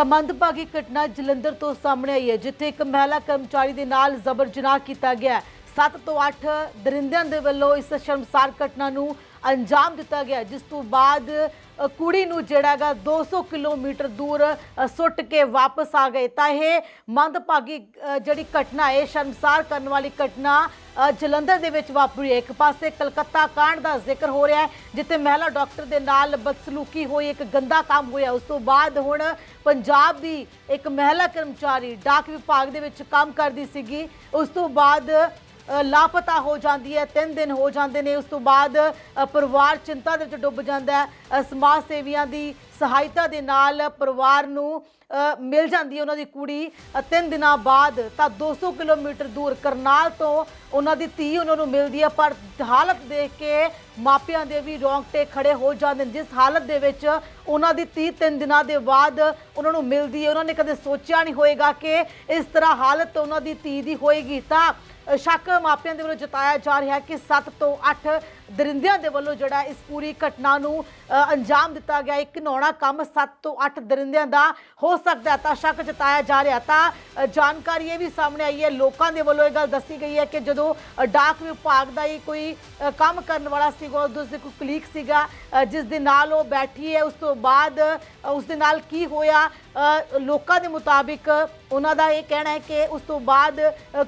ਤਾਂ ਮੰਦਭਾਗੀ ਘਟਨਾ ਜਲੰਧਰ ਤੋਂ ਸਾਹਮਣੇ ਆਈ ਹੈ, ਜਿੱਥੇ ਇੱਕ ਮਹਿਲਾ ਕਰਮਚਾਰੀ ਦੇ ਨਾਲ ਜ਼ਬਰ ਜਨਾਹ ਕੀਤਾ ਗਿਆ ਹੈ। 7 ਤੋਂ 8 ਦਰਿੰਦਿਆਂ ਦੇ ਵੱਲੋਂ ਇਸ ਸ਼ਰਮਸਾਰ ਘਟਨਾ ਨੂੰ ਅੰਜਾਮ ਦਿੱਤਾ ਗਿਆ ਜਿਸ ਤੋਂ ਬਾਅਦ ਕੁੜੀ ਨੂੰ ਜਿਹੜਾ ਹੈਗਾ 200 ਕਿਲੋਮੀਟਰ ਦੂਰ ਸੁੱਟ ਕੇ ਵਾਪਸ ਆ ਗਏ। ਤਾਂ ਇਹ ਮੰਦਭਾਗੀ ਜਿਹੜੀ ਘਟਨਾ ਹੈ ਸ਼ਰਮਸਾਰ ਕਰਨ ਵਾਲੀ ਘਟਨਾ ਜਲੰਧਰ ਦੇ ਵਿੱਚ ਵਾਪਰੀ ਹੈ। ਇੱਕ ਪਾਸੇ ਕਲਕੱਤਾ ਕਾਂਡ ਦਾ ਜ਼ਿਕਰ ਹੋ ਰਿਹਾ ਹੈ, ਜਿੱਥੇ ਮਹਿਲਾ ਡਾਕਟਰ ਦੇ ਨਾਲ ਬਦਸਲੂਕੀ ਹੋਈ, ਇੱਕ ਗੰਦਾ ਕੰਮ ਹੋਇਆ। ਉਸ ਤੋਂ ਬਾਅਦ ਹੁਣ ਪੰਜਾਬ ਦੀ ਇੱਕ ਮਹਿਲਾ ਕਰਮਚਾਰੀ, ਡਾਕ ਵਿਭਾਗ ਦੇ ਵਿੱਚ ਕੰਮ ਕਰਦੀ ਸੀਗੀ। ਉਸ ਤੋਂ ਬਾਅਦ ਲਾਪਤਾ ਹੋ ਜਾਂਦੀ ਹੈ ਤਿੰਨ ਦਿਨ ਹੋ ਜਾਂਦੇ ਨੇ ਉਸ ਤੋਂ ਬਾਅਦ ਪਰਿਵਾਰ ਚਿੰਤਾ ਦੇ ਵਿੱਚ ਡੁੱਬ ਜਾਂਦਾ ਹੈ। ਸਮਾਜ ਸੇਵੀਆਂ ਦੀ ਸਹਾਇਤਾ ਦੇ ਨਾਲ ਪਰਿਵਾਰ ਨੂੰ ਮਿਲ ਜਾਂਦੀ ਹੈ ਉਹਨਾਂ ਦੀ ਕੁੜੀ। ਅ, ਤਿੰਨ ਦਿਨਾਂ ਬਾਅਦ ਤਾਂ 200 ਕਿਲੋਮੀਟਰ ਦੂਰ ਕਰਨਾਲ ਤੋਂ ਉਹਨਾਂ ਦੀ ਧੀ ਉਹਨਾਂ ਨੂੰ ਮਿਲਦੀ ਹੈ ਪਰ ਹਾਲਤ ਦੇਖ ਕੇ ਮਾਪਿਆਂ ਦੇ ਵੀ ਰੌਂਗਟੇ ਖੜੇ ਹੋ ਜਾਂਦੇ ਨੇ। ਜਿਸ ਹਾਲਤ ਦੇ ਵਿੱਚ ਉਹਨਾਂ ਦੀ ਧੀ ਤਿੰਨ ਦਿਨਾਂ ਦੇ ਬਾਅਦ ਉਹਨਾਂ ਨੂੰ ਮਿਲਦੀ ਹੈ। ਉਹਨਾਂ ਨੇ ਕਦੇ ਸੋਚਿਆ ਨਹੀਂ ਹੋਏਗਾ ਕਿ ਇਸ ਤਰ੍ਹਾਂ ਹਾਲਤ ਉਹਨਾਂ ਦੀ ਧੀ ਦੀ ਹੋਏਗੀ ਤਾਂ ਸ਼ੱਕ ਮਾਪਿਆਂ ਦੇ ਵੱਲੋਂ ਜਤਾਇਆ ਜਾ ਰਿਹਾ ਹੈ ਕਿ 7 ਤੋਂ 8 ਦਰਿੰਦਿਆਂ ਦੇ ਵੱਲੋਂ ਜਿਹੜਾ ਇਸ ਪੂਰੀ ਘਟਨਾ ਨੂੰ ਅੰਜਾਮ ਦਿੱਤਾ ਗਿਆ। ਇੱਕ ਨੌਣਾ ਕੰਮ 7 ਤੋਂ 8 ਦਰਿੰਦਿਆਂ ਦਾ ਹੋ ਸਕਦਾ ਤਾਂ ਸ਼ੱਕ ਜਤਾਇਆ ਜਾ ਰਿਹਾ। ਤਾਂ ਜਾਣਕਾਰੀ ਇਹ ਵੀ ਸਾਹਮਣੇ ਆਈ ਹੈ ਲੋਕਾਂ ਦੇ ਵੱਲੋਂ ਇਹ ਗੱਲ ਦੱਸੀ ਗਈ ਹੈ ਕਿ ਜਦੋਂ ਡਾਕ ਵਿਭਾਗ ਦਾ ਹੀ ਕੋਈ ਕੰਮ ਕਰਨ ਵਾਲਾ ਸੀਗਾ ਉਸ ਦੇ ਕੋਈ ਕਲੀਕ ਸੀਗਾ ਜਿਸ ਦੇ ਨਾਲ ਉਹ ਬੈਠੀ ਹੈ ਉਸ ਤੋਂ ਬਾਅਦ ਅ, ਉਸ ਦੇ ਨਾਲ ਕੀ ਹੋਇਆ ਲੋਕਾਂ ਦੇ ਮੁਤਾਬਿਕ ਉਹਨਾਂ ਦਾ ਇਹ ਕਹਿਣਾ ਹੈ ਕਿ ਉਸ ਤੋਂ ਬਾਅਦ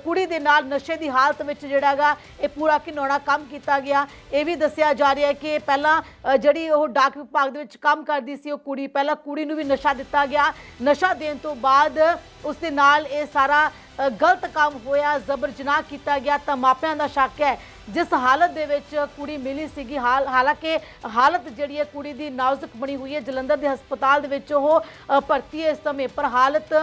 ਕੁੜੀ ਦੇ ਨਾਲ ਨਸ਼ੇ ਦੀ ਹਾਲਤ ਵਿੱਚ ਜਿਹੜਾ ਹੈਗਾ, ਇਹ ਪੂਰਾ ਘਿਨੌਣਾ ਕੰਮ ਕੀਤਾ ਗਿਆ। ਇਹ ਵੀ ਦੱਸਿਆ ਜਾ ਰਿਹਾ ਹੈ ਕਿ ਪਹਿਲਾਂ ਜਿਹੜੀ ਉਹ ਡਾਕ ਵਿਭਾਗ ਦੇ ਵਿੱਚ ਕੰਮ ਕਰਦੀ ਸੀ ਉਹ ਕੁੜੀ, ਪਹਿਲਾਂ ਕੁੜੀ ਨੂੰ ਵੀ ਨਸ਼ਾ ਦਿੱਤਾ ਗਿਆ। ਨਸ਼ਾ ਦੇਣ ਤੋਂ ਬਾਅਦ ਉਸ ਦੇ ਨਾਲ ਇਹ ਸਾਰਾ ਗਲਤ ਕੰਮ ਹੋਇਆ ਜ਼ਬਰ ਜਨਾਹ ਕੀਤਾ ਗਿਆ। ਤਾਂ ਮਾਪਿਆਂ ਦਾ ਸ਼ੱਕ ਹੈ ਜਿਸ ਹਾਲਤ ਦੇ ਵਿੱਚ ਕੁੜੀ ਮਿਲੀ ਸੀਗੀ, ਹਾਲ ਹਾਲਾਂਕਿ ਹਾਲਤ ਜਿਹੜੀ ਹੈ ਕੁੜੀ ਦੀ ਨਾਜ਼ੁਕ ਬਣੀ ਹੋਈ ਹੈ, ਜਲੰਧਰ ਦੇ ਹਸਪਤਾਲ ਦੇ ਵਿੱਚ ਉਹ ਭਰਤੀ ਹੈ ਇਸ ਸਮੇਂ, ਪਰ ਹਾਲਤ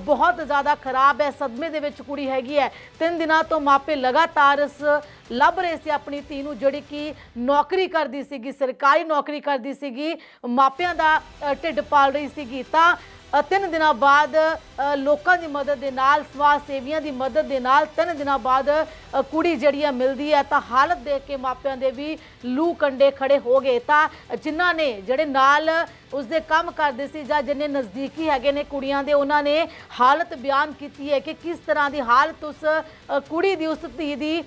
ਬਹੁਤ ਜ਼ਿਆਦਾ ਖਰਾਬ ਹੈ, ਸਦਮੇ ਦੇ ਵਿੱਚ ਕੁੜੀ ਹੈਗੀ ਹੈ। ਤਿੰਨ ਦਿਨਾਂ ਤੋਂ ਮਾਪੇ ਲਗਾਤਾਰ ਇਸ ਲੱਭ ਰਹੇ ਸੀ ਆਪਣੀ ਧੀ ਨੂੰ, ਜਿਹੜੀ ਕਿ ਨੌਕਰੀ ਕਰਦੀ ਸੀਗੀ, ਸਰਕਾਰੀ ਨੌਕਰੀ ਕਰਦੀ ਸੀਗੀ, ਮਾਪਿਆਂ ਦਾ ਢਿੱਡ ਪਾਲ ਰਹੀ ਸੀਗੀ। ਤਾਂ ਤਿੰਨ ਦਿਨਾਂ ਬਾਅਦ ਲੋਕਾਂ ਦੀ ਮਦਦ ਦੇ ਨਾਲ, ਸਮਾਜ ਸੇਵੀਆਂ ਦੀ ਮਦਦ ਦੇ ਨਾਲ ਤਿੰਨ ਦਿਨਾਂ ਬਾਅਦ ਕੁੜੀ ਜਿਹੜੀ ਆ ਮਿਲਦੀ ਹੈ ਤਾਂ ਹਾਲਤ ਦੇਖ ਕੇ ਮਾਪਿਆਂ ਦੇ ਵੀ ਲੂ ਕੰਡੇ ਖੜੇ ਹੋ ਗਏ। ਤਾਂ ਜਿਨ੍ਹਾਂ ਨੇ ਜਿਹੜੇ ਨਾਲ ਉਸਦੇ ਕੰਮ ਕਰਦੇ ਸੀ ਜਾਂ ਜਿੰਨੇ ਨਜ਼ਦੀਕੀ ਹੈਗੇ ਨੇ ਕੁੜੀਆਂ ਦੇ, ਉਹਨਾਂ ਨੇ ਹਾਲਤ ਬਿਆਨ ਕੀਤੀ ਹੈ ਕਿ ਕਿਸ ਤਰ੍ਹਾਂ ਦੀ ਹਾਲਤ ਉਸ ਕੁੜੀ ਦੀ, ਉਸ ਧੀ ਦੀ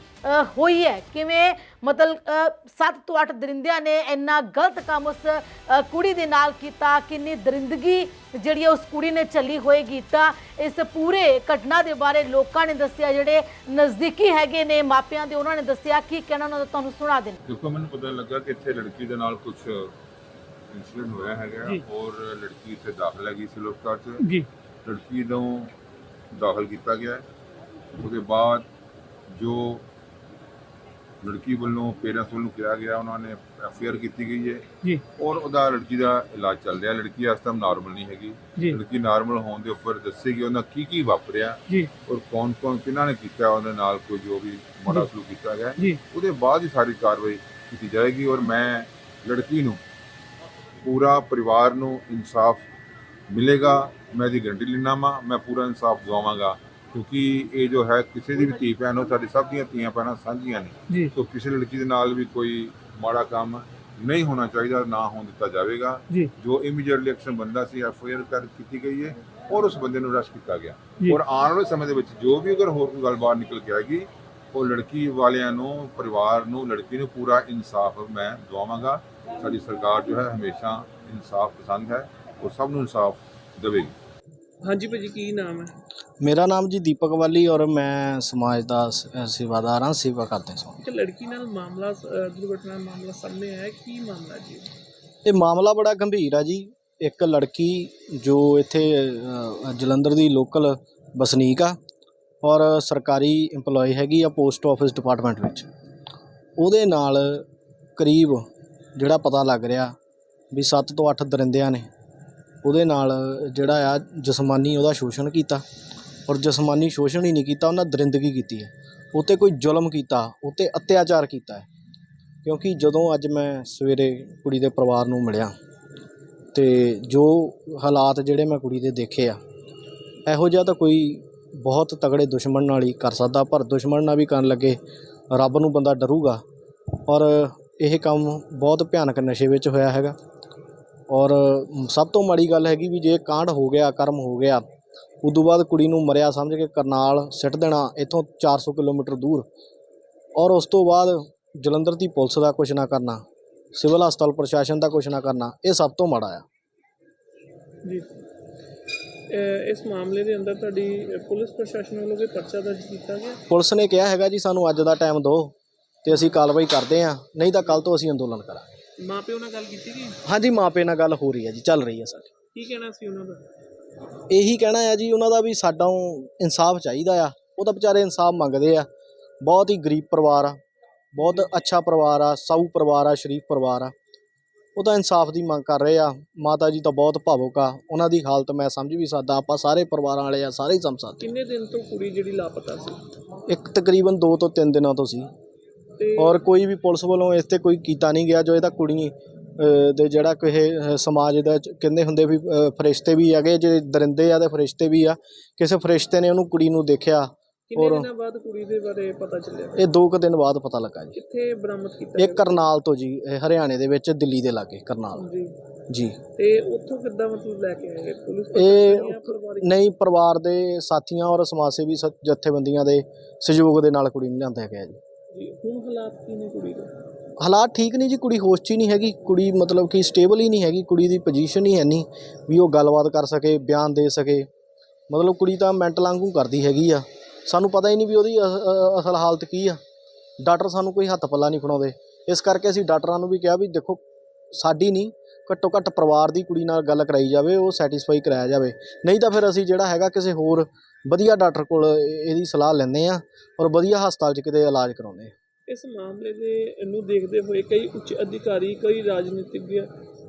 ਹੋਈ ਹੈ। ਕਿਵੇਂ, ਮਤਲਬ 7 ਤੋਂ 8 ਦਰਿੰਦਿਆਂ ਨੇ ਇੰਨਾ ਗਲਤ ਕੰਮ ਉਸ ਕੁੜੀ ਦੇ ਨਾਲ ਕੀਤਾ, ਕਿੰਨੀ ਦਰਿੰਦਗੀ ਜਿਹੜੀ ਹੈ ਉਸ ਕੁੜੀ ਨੇ ਚੱਲੀ ਹੋਏਗੀ ਤਾਂ ਇਸ ਪੂਰੇ ਘਟਨਾ ਦੇ ਬਾਰੇ ਲੋਕਾਂ ਨੇ ਦੱਸਿਆ, ਜਿਹੜੇ ਨਜ਼ਦੀਕੀ ਹੈਗੇ ਨੇ ਮਾਪਿਆਂ ਦੇ, ਉਹਨਾਂ ਨੇ ਦੱਸਿਆ। ਕੀ ਕਹਿਣਾ ਉਹਨਾਂ ਦਾ, ਤੁਹਾਨੂੰ ਸੁਣਾ ਦੇਣ। ਕਿਉਂਕਿ ਮੈਨੂੰ ਪਤਾ ਲੱਗਾ ਕਿ ਇੱਥੇ ਲੜਕੀ ਦੇ ਨਾਲ ਕੁਝ ਇਨਸੀਡੈਂਟ ਹੋਇਆ ਹੈਗਾ ਜੀ। ਔਰ ਲੜਕੀ ਇੱਥੇ ਦਾਖਲ ਹੈਗੀ ਸੀ ਲੋਕਾਂ 'ਚ। ਜੀ। ਲੜਕੀ ਨੂੰ ਦਾਖਲ ਕੀਤਾ ਗਿਆ ਹੈ। ਉਹਦੇ ਬਾਅਦ ਜੋ ਲੜਕੀ ਵੱਲੋਂ ਪੇਰੈਂਟਸ ਵੱਲੋਂ ਕਿਹਾ ਗਿਆ ਉਹਨਾਂ ਨੇ ਕੀਤੀ ਗਈ ਹੈ। ਜੀ। ਔਰ ਉਹਦਾ ਲੜਕੀ ਦਾ ਇਲਾਜ ਚੱਲ ਰਿਹਾ। ਲੜਕੀ ਇਸ ਟਾਈਮ ਨਾਰਮਲ ਨਹੀਂ ਹੈਗੀ। ਜੀ। ਲੜਕੀ ਨਾਰਮਲ ਹੋਣ ਦੇ ਉੱਪਰ ਦੱਸੇਗੀ ਉਹਨਾਂ ਕੀ ਕੀ ਵਾਪਰਿਆ ਜੀ। ਔਰ ਕੌਣ ਕੌਣ ਕਿਹਨਾਂ ਨੇ ਕੀਤਾ ਉਹਦੇ ਨਾਲ ਕੋਈ ਜੋ ਵੀ ਮਾੜਾ ਸਲੂਕ ਕੀਤਾ ਗਿਆ। ਹੈ। ਜੀ। ਉਹਦੇ ਬਾਅਦ ਹੀ ਸਾਰੀ ਕਾਰਵਾਈ ਕੀਤੀ ਜਾਏਗੀ ਔਰ ਮੈਂ ਲੜਕੀ ਨੂੰ ਪੂਰਾ ਪਰਿਵਾਰ ਨੂੰ ਇਨਸਾਫ ਮਿਲੇਗਾ ਮੈਂ ਦੀ ਗਰੰਟੀ ਲੈਣਾ ਵਾ ਮੈਂ ਪੂਰਾ ਇਨਸਾਫ ਦਿਵਾਵਾਂਗਾ। ਕਿਉਂਕਿ ਇਹ ਜੋ ਹੈ ਕਿਸੇ ਦੀ ਵੀ ਧੀ ਭੈਣ ਹੋ ਸਾਡੀ ਸਭ ਦੀਆਂ ਧੀਆਂ ਭੈਣਾਂ ਸਾਂਝੀਆਂ ਨੇ। ਸੋ ਕਿਸੇ ਲੜਕੀ ਦੇ ਨਾਲ ਵੀ ਕੋਈ ਮਾੜਾ ਕੰਮ ਨਹੀਂ ਹੋਣਾ ਚਾਹੀਦਾ ਨਾ ਹੋਣ ਦਿੱਤਾ ਜਾਵੇਗਾ। ਜੀ। ਇਮੀਡੀਏਟਲੀ ਐਕਸ਼ਨ ਬੰਦਾ ਸੀ ਐਫ ਆਈ ਆਰ ਕਰ ਕੀਤੀ ਗਈ ਹੈ ਔਰ ਉਸ ਬੰਦੇ ਨੂੰ ਅਰੈਸਟ ਕੀਤਾ ਗਿਆ। ਔਰ ਆਉਣ ਵਾਲੇ ਸਮੇਂ ਦੇ ਵਿੱਚ ਜੋ ਵੀ ਅਗਰ ਹੋਰ ਕੋਈ ਗੱਲ ਬਾਹਰ ਨਿਕਲ ਕੇ ਆਏਗੀ ਉਹ ਲੜਕੀ ਵਾਲਿਆਂ ਨੂੰ ਪਰਿਵਾਰ ਨੂੰ ਲੜਕੀ ਨੂੰ ਪੂਰਾ ਇਨਸਾਫ ਮੈਂ ਦਵਾਵਾਂਗਾ। ਸਾਡੀ ਸਰਕਾਰ ਜੋ ਹੈ ਹਮੇਸ਼ਾ ਇਨਸਾਫ ਪਸੰਦ ਹੈ ਔਰ ਸਭ ਨੂੰ ਇਨਸਾਫ ਦੇਵੇਗੀ। ਹਾਂਜੀ ਭਾਜੀ ਕੀ ਨਾਮ ਹੈ? ਮੇਰਾ ਨਾਮ ਜੀ ਦੀਪਕ ਵਾਲੀ ਔਰ ਮੈਂ ਸਮਾਜ ਦਾ ਸ- ਸੇਵਾਦਾਰ ਹਾਂ ਸੇਵਾ ਕਰਦੇ ਸਾਂ ਇੱਕ ਲੜਕੀ ਨਾਲ ਮਾਮਲਾ ਅ, ਦੁਰਘਟਨਾ ਦਾ ਮਾਮਲਾ ਸਾਹਮਣੇ ਆਇਆ ਹੈ। ਕੀ ਮਾਮਲਾ ਜੀ? ਇਹ ਮਾਮਲਾ ਬੜਾ ਗੰਭੀਰ ਆ ਜੀ। ਇੱਕ ਲੜਕੀ ਜੋ ਇੱਥੇ ਅ, ਜਲੰਧਰ ਦੀ ਲੋਕਲ ਵਸਨੀਕ ਆ ਔਰ ਸਰਕਾਰੀ EMPLOYE ਹੈਗੀ ਆ ਪੋਸਟ ਆਫਿਸ ਡਿਪਾਰਟਮੈਂਟ ਵਿੱਚ। ਉਹਦੇ ਨਾਲ ਕਰੀਬ ਜਿਹੜਾ ਪਤਾ ਲੱਗ ਰਿਹਾ ਵੀ ਸੱਤ ਤੋਂ ਅੱਠ ਦਰਿੰਦਿਆਂ ਨੇ ਉਹਦੇ ਨਾਲ ਜਿਹੜਾ ਆ ਜਸਮਾਨੀ ਉਹਦਾ ਸ਼ੋਸ਼ਣ ਕੀਤਾ ਔਰ ਜਸਮਾਨੀ ਸ਼ੋਸ਼ਣ ਹੀ ਨਹੀਂ ਕੀਤਾ, ਉਹਨਾਂ ਦਰਿੰਦਗੀ ਕੀਤੀ ਹੈ। 'ਤੇ ਕੋਈ ਜ਼ੁਲਮ ਕੀਤਾ ਉਹ 'ਤੇ ਅਤਿਆਚਾਰ ਕੀਤਾ ਹੈ। ਕਿਉਂਕਿ ਜਦੋਂ ਅੱਜ ਮੈਂ ਸਵੇਰੇ ਕੁੜੀ ਦੇ ਪਰਿਵਾਰ ਨੂੰ ਮਿਲਿਆ ਤੇ ਜੋ ਹਾਲਾਤ ਜਿਹੜੇ ਮੈਂ ਕੁੜੀ ਦੇ ਦੇਖੇ ਆ, ਇਹੋ ਜਿਹਾ ਤਾਂ ਕੋਈ ਬਹੁਤ ਤਗੜੇ ਦੁਸ਼ਮਣ ਨਾਲ ਹੀ ਕਰ ਸਕਦਾ, ਪਰ ਦੁਸ਼ਮਣ ਨਾਲ ਵੀ ਕਰਨ ਲੱਗੇ ਰੱਬ ਨੂੰ ਬੰਦਾ ਡਰੂਗਾ। ਔਰ ਇਹ ਕੰਮ ਬਹੁਤ ਭਿਆਨਕ ਨਸ਼ੇ ਵਿੱਚ ਹੋਇਆ ਹੈਗਾ। ਔਰ ਸਭ ਤੋਂ ਮਾੜੀ ਗੱਲ ਹੈਗੀ ਵੀ ਜੇ ਕਾਂਡ ਹੋ ਗਿਆ ਕਰਮ ਹੋ ਗਿਆ ਉਦੋਂ ਬਾਅਦ ਕੁੜੀ ਨੂੰ ਮਰਿਆ ਸਮਝ ਕੇ ਕਰਨਾਲ ਸਿੱਟ ਦੇਣਾ ਇੱਥੋਂ 400 ਕਿਲੋਮੀਟਰ ਦੂਰ। ਔਰ ਉਸ ਤੋਂ ਬਾਅਦ ਜਲੰਧਰ ਦੀ ਪੁਲਿਸ ਦਾ ਕੁਝ ਨਾ ਕਰਨਾ ਸਿਵਲ ਹਸਪਤਾਲ ਪ੍ਰਸ਼ਾਸਨ ਦਾ ਕੁਝ ਨਾ ਕਰਨਾ ਇਹ ਸਭ ਤੋਂ ਮਾੜਾ ਆ। ਜੀ। ਇਸ ਮਾਮਲੇ ਦੇ ਅੰਦਰ ਤੁਹਾਡੀ ਪੁਲਿਸ ਪ੍ਰਸ਼ਾਸਨ ਵੱਲੋਂ ਕੋਈ ਪਰਚਾ ਦਰਜ ਕੀਤਾ ਗਿਆ? ਪੁਲਿਸ ਨੇ ਕਿਹਾ ਹੈਗਾ ਜੀ ਸਾਨੂੰ ਅੱਜ ਦਾ ਟਾਈਮ ਦਿਓ। ਤੇ ਅਸੀਂ ਕਾਰਵਾਈ ਕਰਦੇ ਹਾਂ। ਨਹੀਂ ਤਾਂ ਕੱਲ ਤੋਂ ਅਸੀਂ ਅੰਦੋਲਨ ਕਰਾਂਗੇ। ਮਾਪਿਓ ਨਾਲ ਗੱਲ ਕੀਤੀ ਗਈ? ਹਾਂਜੀ ਮਾਪੇ ਨਾਲ ਗੱਲ ਹੋ ਰਹੀ ਹੈ ਜੀ ਚੱਲ ਰਹੀ ਹੈ ਸਾਡੀ। ਕੀ ਕਹਿਣਾ ਸੀ ਉਹਨਾਂ ਦਾ? ਇਹੀ ਕਹਿਣਾ ਹੈ ਜੀ ਉਹਨਾਂ ਦਾ ਵੀ ਸਾਡਾ ਇਨਸਾਫ ਚਾਹੀਦਾ ਆ। ਉਹ ਤਾਂ ਵਿਚਾਰੇ ਇਨਸਾਫ ਮੰਗਦੇ ਆ। ਬਹੁਤ ਹੀ ਗਰੀਬ ਪਰਿਵਾਰ ਆ। ਬਹੁਤ ਅੱਛਾ ਪਰਿਵਾਰ ਆ ਸਾਊ ਪਰਿਵਾਰ ਆ ਸ਼ਰੀਫ ਪਰਿਵਾਰ ਆ। ਉਹ ਤਾਂ ਇਨਸਾਫ ਦੀ ਮੰਗ ਕਰ ਰਹੇ ਆ। ਮਾਤਾ ਜੀ ਤਾਂ ਬਹੁਤ ਭਾਵੁਕ ਆ। ਉਹਨਾਂ ਦੀ ਹਾਲਤ ਮੈਂ ਸਮਝ ਵੀ ਸਕਦਾ ਆਪਾਂ ਸਾਰੇ ਪਰਿਵਾਰਾਂ ਵਾਲੇ ਆ ਸਾਰੇ ਹੀ ਸਮਝ ਸਕਦੇ ਕਿੰਨੇ ਦਿਨ ਤੋਂ ਕੁੜੀ ਜਿਹੜੀ ਲਾਪਤਾ ਸੀ? ਇੱਕ ਤਕਰੀਬਨ 2 ਤੋਂ 3 ਦਿਨਾਂ ਤੋਂ ਸੀ। ਔਰ ਕੋਈ ਵੀ ਪੁਲਿਸ ਵੱਲੋਂ ਇਸ ਤੇ ਕੋਈ ਕੀਤਾ ਨਹੀਂ ਗਿਆ ਜੋ ਇਹ ਤਾਂ ਕੁੜੀ ਦੇ ਜਿਹੜਾ ਕਿਸੇ ਸਮਾਜ ਦਾ ਕਹਿੰਦੇ ਹੁੰਦੇ ਵੀ ਫਰਿਸ਼ਤੇ ਵੀ ਹੈਗੇ ਜਿਹੜੇ ਦਰਿੰਦੇ ਆ ਤੇ ਫਰਿਸ਼ਤੇ ਵੀ ਆ ਕਿਸੇ ਫਰਿਸ਼ਤੇ ਨੇ ਉਹਨੂੰ ਕੁੜੀ ਨੂੰ ਦੇਖਿਆ ਕਿੰਨੇ ਔਰ- ਦਿਨਾਂ ਬਾਅਦ ਕੁੜੀ ਦੇ ਬਾਰੇ ਪਤਾ ਚੱਲਿਆ? ਇਹ ਦੋ ਕੁ ਦਿਨ ਬਾਅਦ ਪਤਾ ਲੱਗਾ ਜੀ। ਕਿੱਥੇ ਬਰਾਮਦ ਕੀਤਾ ਇਹ ਕਰਨਾਲ ਤੋਂ ਜੀ ਇਹ ਹਰਿਆਣੇ ਦੇ ਵਿੱਚ ਦਿੱਲੀ ਦੇ ਲਾਗੇ ਕਰਨਾਲ। ਜੀ। ਜੀ। ਤੇ ਉੱਥੋਂ ਕਿੱਦਾਂ ਮਤਲਬ ਲੈ ਕੇ ਆਏ? ਪੁਲਿਸ ਇਹ ਨਹੀਂ ਪਰਿਵਾਰ ਦੇ ਸਾਥੀਆਂ ਔਰ ਸਮਾਜ ਸੇਵੀ ਜਥੇਬੰਦੀਆਂ ਦੇ ਸਹਿਯੋਗ ਦੇ ਨਾਲ ਕੁੜੀ ਨੂੰ ਲਿਆਂਦਾ ਗਿਆ ਜੀ। ਜੀ ਹੁਣ ਹਾਲਾਤ ਕੀ ਨੇ ਕੁੜੀ ਦੇ? ਹਾਲਾਤ ਠੀਕ ਨਹੀਂ ਜੀ, ਕੁੜੀ ਹੋਸ਼ 'ਚ ਹੀ ਨਹੀਂ ਹੈਗੀ, ਕੁੜੀ ਮਤਲਬ ਕਿ ਸਟੇਬਲ ਹੀ ਨਹੀਂ ਹੈਗੀ, ਕੁੜੀ ਦੀ ਪੋਜੀਸ਼ਨ ਹੀ ਹੈ ਨਹੀਂ ਵੀ ਉਹ ਗੱਲਬਾਤ ਕਰ ਸਕੇ, ਬਿਆਨ ਦੇ ਸਕੇ। ਮਤਲਬ ਕੁੜੀ ਤਾਂ ਮੈਂਟਲ ਵਾਂਗੂ ਕਰਦੀ ਹੈਗੀ ਆ। ਸਾਨੂੰ ਪਤਾ ਹੀ ਨਹੀਂ ਵੀ ਉਹਦੀ ਅਸ- ਅ- ਅਸਲ ਹਾਲਤ ਕੀ ਆ। ਡਾਕਟਰ ਸਾਨੂੰ ਕੋਈ ਹੱਥ ਪੱਲਾ ਨਹੀਂ ਫੜਾਉਂਦੇ। ਇਸ ਕਰਕੇ ਅਸੀਂ ਡਾਕਟਰਾਂ ਨੂੰ ਵੀ ਕਿਹਾ ਵੀ ਦੇਖੋ, ਸਾਡੀ ਨਹੀਂ ਘੱਟੋ ਘੱਟ ਪਰਿਵਾਰ ਦੀ ਕੁੜੀ ਨਾਲ ਗੱਲ ਕਰਾਈ ਜਾਵੇ ਉਹ ਸੈਟੀਸਫਾਈ ਕਰਾਇਆ ਜਾਵੇ। ਨਹੀਂ ਤਾਂ ਫਿਰ ਅਸੀਂ ਜਿਹੜਾ ਹੈਗਾ ਕਿਸੇ ਹੋਰ ਵਧੀਆ ਡਾਕਟਰ ਕੋਲ ਇਹ- ਇਹਦੀ ਸਲਾਹ ਲੈਂਦੇ ਆ ਔਰ ਵਧੀਆ ਹਸਪਤਾਲ 'ਚ ਕਿਤੇ ਇਲਾਜ ਕਰਾਉਂਦੇ ਆ ਇਸ ਮਾਮਲੇ ਦੇ ਨੂੰ ਦੇਖਦੇ ਹੋਏ ਕਈ ਉੱਚ ਅਧਿਕਾਰੀ ਕਈ ਰਾਜਨੀਤਿਕ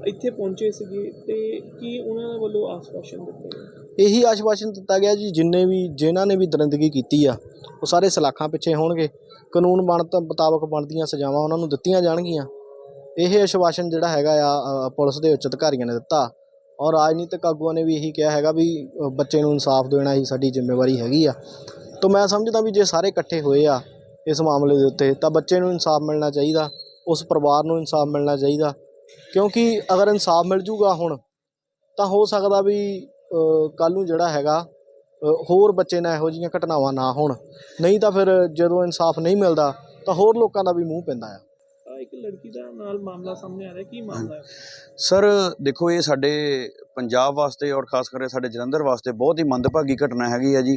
ਇੱਥੇ ਪਹੁੰਚੇ ਸੀਗੇ ਤੇ ਕੀ ਉਹਨਾਂ ਵੱਲੋਂ ਆਸ਼ਵਾਸਨ ਦਿੱਤੇ ਗਏ? ਇਹੀ ਆਸ਼ਵਾਸਨ ਦਿੱਤਾ ਗਿਆ ਜੀ ਜਿੰਨੇ ਵੀ ਜਿਨ੍ਹਾਂ ਨੇ ਵੀ ਦਰਿੰਦਗੀ ਕੀਤੀ ਆ ਉਹ ਸਾਰੇ ਸਲਾਖਾਂ ਪਿੱਛੇ ਹੋਣਗੇ। ਕਾਨੂੰਨ ਬਣਤ ਮੁਤਾਬਕ ਬਣਦੀਆਂ ਸਜ਼ਾਵਾਂ ਉਹਨਾਂ ਨੂੰ ਦਿੱਤੀਆਂ ਜਾਣਗੀਆਂ। ਇਹ ਅਸ਼ਵਾਸਨ ਜਿਹੜਾ ਹੈਗਾ ਆ ਪੁਲਿਸ ਦੇ ਉੱਚ ਅਧਿਕਾਰੀਆਂ ਨੇ ਦਿੱਤਾ। ਔਰ ਰਾਜਨੀਤਿਕ ਆਗੂਆਂ ਨੇ ਵੀ ਇਹੀ ਕਿਹਾ ਹੈਗਾ ਵੀ ਬੱਚੇ ਨੂੰ ਇਨਸਾਫ ਦੇਣਾ ਹੀ ਸਾਡੀ ਜ਼ਿੰਮੇਵਾਰੀ ਹੈਗੀ ਆ। ਤਾਂ ਮੈਂ ਸਮਝਦਾ ਵੀ ਜੇ ਸਾਰੇ ਇਕੱਠੇ ਹੋਏ ਆ ਇਸ ਮਾਮਲੇ ਦੇ ਉੱਤੇ, ਤਾਂ ਬੱਚੇ ਨੂੰ ਇਨਸਾਫ ਮਿਲਣਾ ਚਾਹੀਦਾ, ਉਸ ਪਰਿਵਾਰ ਨੂੰ ਇਨਸਾਫ ਮਿਲਣਾ ਚਾਹੀਦਾ। ਕਿਉਂਕਿ ਅਗਰ ਇਨਸਾਫ ਮਿਲ ਜੂਗਾ ਹੁਣ, ਤਾਂ ਹੋ ਸਕਦਾ ਵੀ ਕੱਲ ਨੂੰ ਜਿਹੜਾ ਹੈਗਾ ਹੋਰ ਬੱਚੇ ਨਾਲ ਇਹੋ ਜਿਹੀਆਂ ਘਟਨਾਵਾਂ ਨਾ ਹੋਣ। ਨਹੀਂ ਤਾਂ ਫਿਰ ਜਦੋਂ ਇਨਸਾਫ ਨਹੀਂ ਮਿਲਦਾ, ਤਾਂ ਹੋਰ ਲੋਕਾਂ ਦਾ ਵੀ ਮੂੰਹ ਪੈਂਦਾ ਆ। ਆ ਇੱਕ ਲੜਕੀ ਦਾ ਨਾਲ ਮਾਮਲਾ ਸਾਹਮਣੇ ਆ ਰਿਹਾ, ਕੀ ਮਾਮਲਾ ਹੈ? ਸਰ, ਦੇਖੋ, ਇਹ ਸਾਡੇ ਪੰਜਾਬ ਵਾਸਤੇ ਔਰ ਖਾਸ ਕਰਕੇ ਸਾਡੇ ਜਲੰਧਰ ਵਾਸਤੇ ਬਹੁਤ ਹੀ ਮੰਦਭਾਗੀ ਘਟਨਾ ਹੈਗੀ ਆ ਜੀ।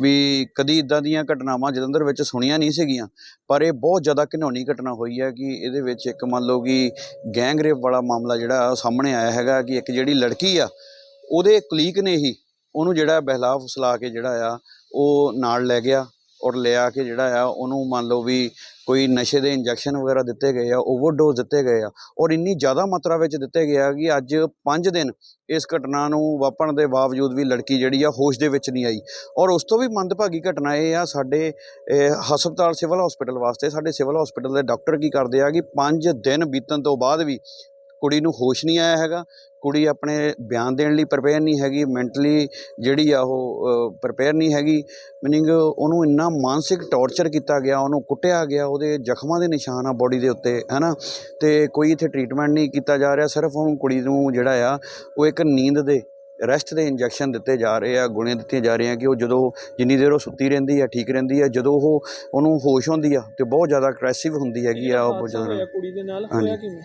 ਵੀ ਕਦੀ ਇਦਾਂ ਦੀਆਂ ਘਟਨਾਵਾਂ ਜਲੰਧਰ ਵਿੱਚ ਸੁਣੀਆਂ ਨਹੀਂ ਸੀਗੀਆਂ, ਪਰ ਇਹ ਬਹੁਤ ਜ਼ਿਆਦਾ ਘਿਨੌਣੀ ਘਟਨਾ ਹੋਈ ਹੈ ਕਿ ਇਹਦੇ ਵਿੱਚ ਇੱਕ ਮੰਨ ਲਓ ਕਿ ਗੈਂਗ ਰੇਪ ਵਾਲਾ ਮਾਮਲਾ ਜਿਹੜਾ ਉਹ ਸਾਹਮਣੇ ਆਇਆ ਹੈਗਾ ਕਿ ਇੱਕ ਜਿਹੜੀ ਲੜਕੀ ਆ, ਉਹਦੇ ਕਲੀਕ ਨੇ ਹੀ ਉਹਨੂੰ ਜਿਹੜਾ ਬਹਿਲਾ ਫਸਲਾ ਕੇ ਜਿਹੜਾ ਆ, ਉਹ ਨਾਲ ਲੈ ਗਿਆ ਔਰ ਲਿਆ ਕੇ ਜਿਹੜਾ ਆ, ਉਹਨੂੰ ਮੰਨ ਲਓ ਵੀ ਕੋਈ ਨਸ਼ੇ ਦੇ ਇੰਜੈਕਸ਼ਨ ਵਗੈਰਾ ਦਿੱਤੇ ਗਏ ਆ, ਓਵਰਡੋਜ਼ ਦਿੱਤੇ ਗਏ ਆ ਔਰ ਇੰਨੀ ਜ਼ਿਆਦਾ ਮਾਤਰਾ ਵਿੱਚ ਦਿੱਤੇ ਗਿਆ ਕਿ ਅੱਜ 5 ਦਿਨ ਇਸ ਘਟਨਾ ਨੂੰ ਵਾਪਰਨ ਦੇ ਬਾਵਜੂਦ ਵੀ ਲੜਕੀ ਜਿਹੜੀ ਆ ਹੋਸ਼ ਦੇ ਵਿੱਚ ਨਹੀਂ ਆਈ। ਔਰ ਉਸ ਤੋਂ ਵੀ ਮੰਦਭਾਗੀ ਘਟਨਾ ਇਹ ਆ, ਸਾਡੇ ਹਸਪਤਾਲ ਸਿਵਲ ਹਸਪੀਟਲ ਵਾਸਤੇ ਸਾਡੇ ਸਿਵਲ ਹਸਪੀਟਲ ਦੇ ਡਾਕਟਰ ਕੀ ਕਰਦੇ ਆ ਕਿ 5 ਦਿਨ ਬੀਤਣ ਤੋਂ ਬਾਅਦ ਵੀ ਕੁੜੀ ਨੂੰ ਹੋਸ਼ ਨਹੀਂ ਆਇਆ ਹੈਗਾ ਕੁੜੀ ਆਪਣੇ ਬਿਆਨ ਦੇਣ ਲਈ ਪ੍ਰਪੇਅਰ ਨਹੀਂ ਹੈਗੀ ਮੈਂਟਲੀ ਜਿਹੜੀ ਆ ਉਹ ਪ੍ਰਪੇਅਰ ਨਹੀਂ ਹੈਗੀ ਮੀਨਿੰਗ ਉਹਨੂੰ ਇੰਨਾ ਮਾਨਸਿਕ ਟੌਰਚਰ ਕੀਤਾ ਗਿਆ ਉਹਨੂੰ ਕੁੱਟਿਆ ਗਿਆ ਉਹਦੇ ਜ਼ਖਮਾਂ ਦੇ ਨਿਸ਼ਾਨ ਆ ਬੋਡੀ ਦੇ ਉੱਤੇ ਹੈਨਾ? ਤੇ ਕੋਈ ਇੱਥੇ ਟ੍ਰੀਟਮੈਂਟ ਨਹੀਂ ਕੀਤਾ ਜਾ ਰਿਹਾ ਸਿਰਫ ਉਹਨੂੰ ਕੁੜੀ ਨੂੰ ਜਿਹੜਾ ਆ ਉਹ ਇੱਕ ਨੀਂਦ ਦੇ ਰੈਸਟ ਦੇ ਇੰਜੈਕਸ਼ਨ ਦਿੱਤੇ ਜਾ ਰਹੇ ਆ ਗੁਣੇ ਦਿੱਤੀਆਂ ਜਾ ਰਹੀਆਂ ਕਿ ਉਹ ਜਦੋਂ ਜਿੰਨੀ ਦੇਰ ਉਹ ਸੁੱਤੀ ਰਹਿੰਦੀ ਆ ਠੀਕ ਰਹਿੰਦੀ ਆ ਜਦੋਂ ਉਹ ਉਹਨੂੰ ਹੋਸ਼ ਹੁੰਦੀ ਆ ਤੇ ਬਹੁਤ ਜ਼ਿਆਦਾ ਅਗਰੈਸਿਵ ਹੁੰਦੀ ਹੈਗੀ ਆ ਉਹ ਕੁੜੀ ਦੇ ਨਾਲ। ਹੋਇਆ ਕਿਵੇਂ?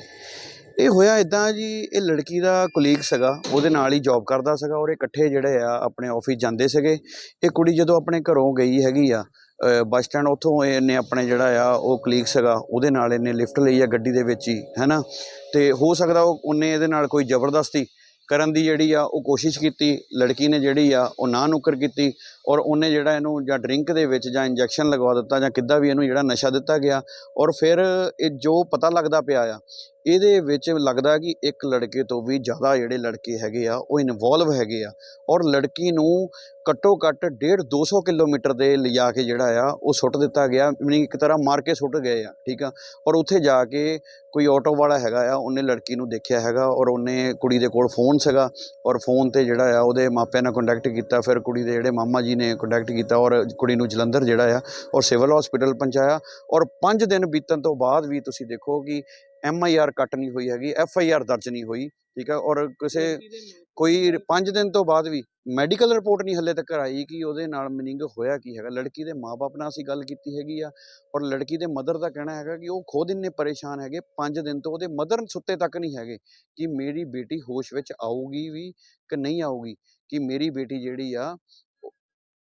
ਇਹ ਹੋਇਆ ਇਦਾਂ ਜੀ, ਇਹ ਲੜਕੀ ਦਾ ਕੁਲੀਗ ਸੀਗਾ, ਉਹਦੇ ਨਾਲ ਹੀ ਜੌਬ ਕਰਦਾ ਸੀਗਾ ਔਰ ਇਹ ਇਕੱਠੇ ਜਿਹੜੇ ਆ ਆਪਣੇ ਆਫਿਸ ਜਾਂਦੇ ਸੀਗੇ। ਇਹ ਕੁੜੀ ਜਦੋਂ ਆਪਣੇ ਘਰੋਂ ਗਈ ਹੈਗੀ ਆ ਬੱਸ ਸਟੈਂਡ ਉੱਥੋਂ ਇਹਨੇ ਆਪਣੇ ਜਿਹੜਾ ਆ ਉਹ ਕੁਲੀਗ ਸੀਗਾ, ਉਹਦੇ ਨਾਲ ਇਹਨੇ ਲਿਫਟ ਲਈ ਆ ਗੱਡੀ ਦੇ ਵਿੱਚ ਹੀ, ਹੈਨਾ? ਤੇ ਹੋ ਸਕਦਾ ਉਹ, ਉਹਨੇ ਇਹਦੇ ਨਾਲ ਕੋਈ ਜ਼ਬਰਦਸਤੀ ਕਰਨ ਦੀ ਜਿਹੜੀ ਆ ਉਹ ਕੋਸ਼ਿਸ਼ ਕੀਤੀ, ਲੜਕੀ ਨੇ ਜਿਹੜੀ ਆ ਉਹ ਨਾ ਨੁੱਕਰ ਕੀਤੀ ਔਰ ਉਹਨੇ ਜਿਹੜਾ ਇਹਨੂੰ ਜਾਂ ਡਰਿੰਕ ਦੇ ਵਿੱਚ ਜਾਂ ਇੰਜੈਕਸ਼ਨ ਲਗਵਾ ਦਿੱਤਾ ਜਾਂ ਕਿੱਦਾਂ ਵੀ ਇਹਨੂੰ ਜਿਹੜਾ ਨਸ਼ਾ ਦਿੱਤਾ ਗਿਆ ਔਰ ਫਿਰ ਇਹ ਜੋ ਪਤਾ ਲੱਗਦਾ ਪਿਆ ਆ, ਇਹਦੇ ਵਿੱਚ ਲੱਗਦਾ ਕਿ ਇੱਕ ਲੜਕੇ ਤੋਂ ਵੀ ਜ਼ਿਆਦਾ ਜਿਹੜੇ ਲੜਕੇ ਹੈਗੇ ਆ, ਉਹ ਇਨਵੋਲਵ ਹੈਗੇ ਆ ਔਰ ਲੜਕੀ ਨੂੰ ਘੱਟੋ ਘੱਟ 1.5 200 ਕਿਲੋਮੀਟਰ ਦੇ ਲਿਜਾ ਕੇ ਜਿਹੜਾ ਆ, ਉਹ ਸੁੱਟ ਦਿੱਤਾ ਗਿਆ ਮੀਨਿੰਗ ਇੱਕ ਤਰ੍ਹਾਂ ਮਾਰ ਕੇ ਸੁੱਟ ਗਏ ਆ, ਠੀਕ ਆ? ਔਰ ਉੱਥੇ ਜਾ ਕੇ ਕੋਈ ਆਟੋ ਵਾਲਾ ਹੈਗਾ ਆ, ਉਹਨੇ ਲੜਕੀ ਨੂੰ ਦੇਖਿਆ ਹੈਗਾ ਔਰ ਉਹਨੇ ਕੁੜੀ ਦੇ ਕੋਲ ਫੋਨ ਸੀਗਾ ਔਰ ਫੋਨ ਤੇ ਜਿਹੜਾ ਆ ਉਹਦੇ ਮਾਪਿਆਂ ਨਾਲ ਕੰਟੈਕਟ ਕੀਤਾ, ਫਿਰ ਕੁੜੀ ਦੇ ਜਿਹੜੇ ਮਾਮਾ ਜੀ ਨੇ ਕੰਟੈਕਟ ਕੀਤਾ ਔਰ ਕੁੜੀ ਨੂੰ ਜਲੰਧਰ ਜਿਹੜਾ ਆ ਔਰ ਸਿਵਲ ਹਸਪੀਟਲ ਪਹੁੰਚਾਇਆ। ਔਰ 5 ਦਿਨ ਬੀਤਣ ਤੋਂ ਬਾਅਦ ਵੀ ਤੁਸੀਂ ਦੇਖੋ ਕਿ ਐਮ ਆਈ ਆਰ ਕੱਟ ਨਹੀਂ ਹੋਈ ਹੈਗੀ ਐਫ ਆਈ ਆਰ ਦਰਜ ਨਹੀਂ ਹੋਈ ਠੀਕ ਹੈ ਔਰ ਕਿਸੇ ਕੋਈ 5 ਦਿਨ ਤੋਂ ਬਾਅਦ ਵੀ ਮੈਡੀਕਲ ਰਿਪੋਰਟ ਨਹੀਂ ਹੱਲੇ ਤੱਕ ਆਈ ਕਿ ਉਹਦੇ ਨਾਲ ਮੀਨਿੰਗ ਹੋਇਆ ਕੀ ਹੈਗਾ। ਲੜਕੀ ਦੇ ਮਾਪੇ ਨਾਲ ਅਸੀਂ ਗੱਲ ਕੀਤੀ ਹੈਗੀ ਆ ਔਰ ਲੜਕੀ ਦੇ ਮਦਰ ਦਾ ਕਹਿਣਾ ਹੈਗਾ ਕਿ ਉਹ ਖੁਦ ਇੰਨੇ ਪਰੇਸ਼ਾਨ ਹੈਗੇ 5 ਦਿਨ ਤੋਂ ਉਹਦੇ ਮਦਰ ਸੁੱਤੇ ਤੱਕ ਨਹੀਂ ਹੈਗੇ ਕਿ ਮੇਰੀ ਬੇਟੀ ਹੋਸ਼ ਵਿੱਚ ਆਊਗੀ ਵੀ ਕਿ ਨਹੀਂ ਆਊਗੀ ਕਿ ਮੇਰੀ ਬੇਟੀ ਜਿਹੜੀ ਆ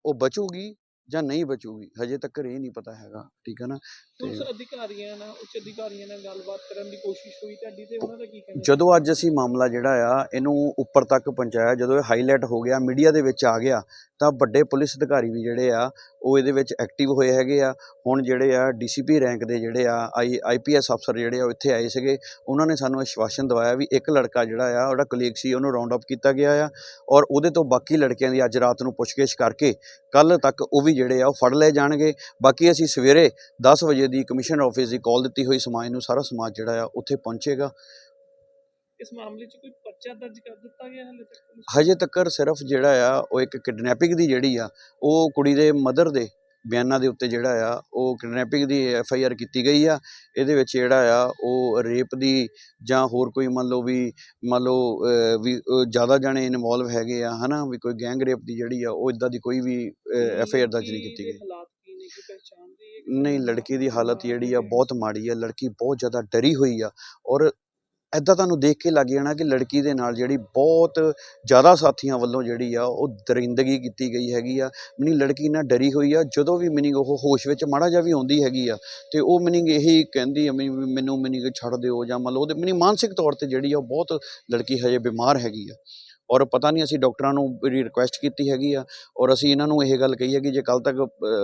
ਉਹ- ਬਚੂਗੀ ਜਾਂ ਨਹੀਂ ਬਚੂਗੀ ਹਜੇ ਤੱਕ ਇਹ ਨਹੀਂ ਪਤਾ ਹੈਗਾ ਠੀਕ ਹੈ ਨਾ? ਪੁਲਿਸ ਅਧਿਕਾਰੀਆਂ ਨਾਲ ਉੱਚ ਅਧਿਕਾਰੀਆਂ ਨਾਲ ਗੱਲਬਾਤ ਕਰਨ ਦੀ ਕੋਸ਼ਿਸ਼ ਹੋਈ ਤੁਹਾਡੀ ਤੇ ਉਹਨਾਂ ਦਾ ਕੀ ਕਹਿਣਾ? ਜਦੋਂ ਅੱਜ ਅਸੀਂ ਮਾਮਲਾ ਜਿਹੜਾ ਆ ਇਹਨੂੰ ਉੱਪਰ ਤੱਕ ਪਹੁੰਚਾਇਆ ਜਦੋਂ ਇਹ ਹਾਈਲਾਈਟ ਹੋ ਗਿਆ ਮੀਡੀਆ ਦੇ ਵਿੱਚ ਆ ਗਿਆ ਤਾਂ ਵੱਡੇ ਪੁਲਿਸ ਅਧਿਕਾਰੀ ਵੀ ਜਿਹੜੇ ਆ, ਉਹ ਇਹਦੇ ਵਿੱਚ ਐਕਟਿਵ ਹੋਏ ਹੈਗੇ ਆ। ਹੁਣ ਜਿਹੜੇ ਆ ਡੀਸੀਪੀ ਰੈਂਕ ਦੇ ਜਿਹੜੇ ਆ, ਆਈ ਆਈਪੀਐਸ ਅਫਸਰ ਜਿਹੜੇ ਆ, ਉਹ ਇੱਥੇ ਆਏ ਸੀਗੇ। ਉਹਨਾਂ ਨੇ ਸਾਨੂੰ ਆਸ਼ਵਾਸਨ ਦਵਾਇਆ ਵੀ ਇੱਕ ਲੜਕਾ ਜਿਹੜਾ ਆ, ਉਹਦਾ ਕਲੀਗ ਸੀ, ਉਹਨੂੰ ਰਾਉਂਡ ਅਪ ਕੀਤਾ ਗਿਆ ਆ। ਔਰ ਉਹਦੇ ਤੋਂ ਬਾਕੀ ਲੜਕਿਆਂ ਦੀ ਅੱਜ ਰਾਤ ਨੂੰ ਪੁੱਛਗਿੱਛ ਕਰਕੇ ਕੱਲ ਤੱਕ ਉਹ ਵੀ ਜਿਹੜੇ ਆ, ਉਹ ਫੜ ਲਏ ਜਾਣਗੇ। ਬਾਕੀ ਅਸੀਂ ਸਵੇਰੇ 10 ਵਜੇ ਦੀ ਕਮਿਸ਼ਨ ਆਫਿਸ ਦੀ ਕਾਲ ਦਿੱਤੀ ਹੋਈ, ਸਮਾਜ ਨੂੰ, ਸਾਰਾ ਸਮਾਜ ਜਿਹੜਾ ਆ, ਉੱਥੇ ਪਹੁੰਚੇਗਾ। ਇਸ ਮਾਮਲੇ 'ਚ ਕੋਈ ਪਰਚਾ ਦਰਜ ਕਰ ਦਿੱਤਾ ਗਿਆ ਹਾਲੇ ਤੱਕ ਪੁਲਿਸ ਹਜੇ ਤੱਕ ਸਿਰਫ ਜਿਹੜਾ ਆ ਉਹ ਇੱਕ ਕਿਡਨੈਪਿੰਗ ਦੀ ਜਿਹੜੀ ਆ ਉਹ ਕੁੜੀ ਦੇ ਮਦਰ ਦੇ ਬਿਆਨਾਂ ਦੇ ਉੱਤੇ ਜਿਹੜਾ ਆ ਉਹ ਕਿਡਨੈਪਿੰਗ ਦੀ ਐਫ ਆਈ ਆਰ ਕੀਤੀ ਗਈ ਆ। ਇਹਦੇ ਵਿੱਚ ਜਿਹੜਾ ਆ ਉਹ ਰੇਪ ਦੀ ਜਾਂ ਹੋਰ ਕੋਈ ਮੰਨ ਲਓ ਵੀ ਮੰਨ ਲਓ ਵੀ ਜ਼ਿਆਦਾ ਜਾਣੇ ਇਨਵੋਲਵ ਹੈਗੇ ਆ ਹਨਾ ਵੀ ਕੋਈ ਗੈਂਗ ਰੇਪ ਦੀ ਜਿਹੜੀ ਆ ਉਹ ਇਦਾਂ ਦੀ ਕੋਈ ਵੀ ਐਫ ਆਈ ਆਰ ਦਰਜ ਨਹੀਂ ਕੀਤੀ ਗਈ। ਨਹੀਂ ਲੜਕੀ ਦੀ ਹਾਲਤ ਜਿਹੜੀ ਆ ਬਹੁਤ ਮਾੜੀ ਆ। ਲੜਕੀ ਬਹੁਤ ਜ਼ਿਆਦਾ ਡਰੀ ਹੋਈ ਆ ਔਰ ਐਦਾਂ ਤੁਹਾਨੂੰ ਦੇਖ ਕੇ ਲੱਗ ਜਾਣਾ ਕਿ ਲੜਕੀ ਦੇ ਨਾਲ ਜਿਹੜੀ ਬਹੁਤ ਜ਼ਿਆਦਾ ਸਾਥੀਆਂ ਵੱਲੋਂ ਜਿਹੜੀ ਆ, ਉਹ ਦਰਿੰਦਗੀ ਕੀਤੀ ਗਈ ਹੈਗੀ ਆ। ਮੀਨਿੰਗ ਲੜਕੀ ਨਾਲ ਡਰੀ ਹੋਈ ਆ, ਜਦੋਂ ਵੀ ਮੀਨਿੰਗ ਉਹ ਹੋਸ਼ ਵਿੱਚ ਮਾੜਾ ਜਿਹਾ ਵੀ ਆਉਂਦੀ ਹੈਗੀ ਆ, ਤੇ ਉਹ ਮੀਨਿੰਗ ਇਹੀ ਕਹਿੰਦੀ ਆ ਵੀ ਮੈਨੂੰ ਮੀਨਿੰਗ ਛੱਡ ਦਿਓ ਜਾਂ ਮਤਲਬ ਉਹਦੇ ਮੀਨਿੰਗ ਮਾਨਸਿਕ ਤੌਰ ਤੇ ਜਿਹੜੀ ਆ, ਉਹ ਬਹੁਤ ਲੜਕੀ ਹਜੇ ਬਿਮਾਰ ਹੈਗੀ ਆ। ਔਰ ਪਤਾ ਨਹੀਂ ਅਸੀਂ ਡਾਕਟਰਾਂ ਨੂੰ ਵੀ ਰਿਕੁਐਸਟ ਕੀਤੀ ਹੈਗੀ ਆ, ਔਰ ਅਸੀਂ ਇਹਨਾਂ ਨੂੰ ਇਹ ਗੱਲ ਕਹੀ ਹੈ ਕਿ ਜੇ ਕੱਲ ਤੱਕ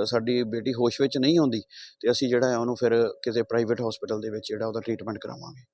ਸਾਡੀ ਬੇਟੀ ਹੋਸ਼ ਵਿੱਚ ਨਹੀਂ ਆਉਂਦੀ, ਤੇ ਅਸੀਂ ਜਿਹੜਾ ਹੈ ਉਹਨੂੰ ਫਿਰ ਕਿਸੇ ਪ੍ਰਾਈਵੇਟ ਹਸਪੀਟਲ ਦੇ ਵਿੱਚ ਜਿਹੜਾ ਉਹਦਾ ਟ੍ਰੀਟਮੈਂਟ ਕਰਾਵਾਂਗੇ।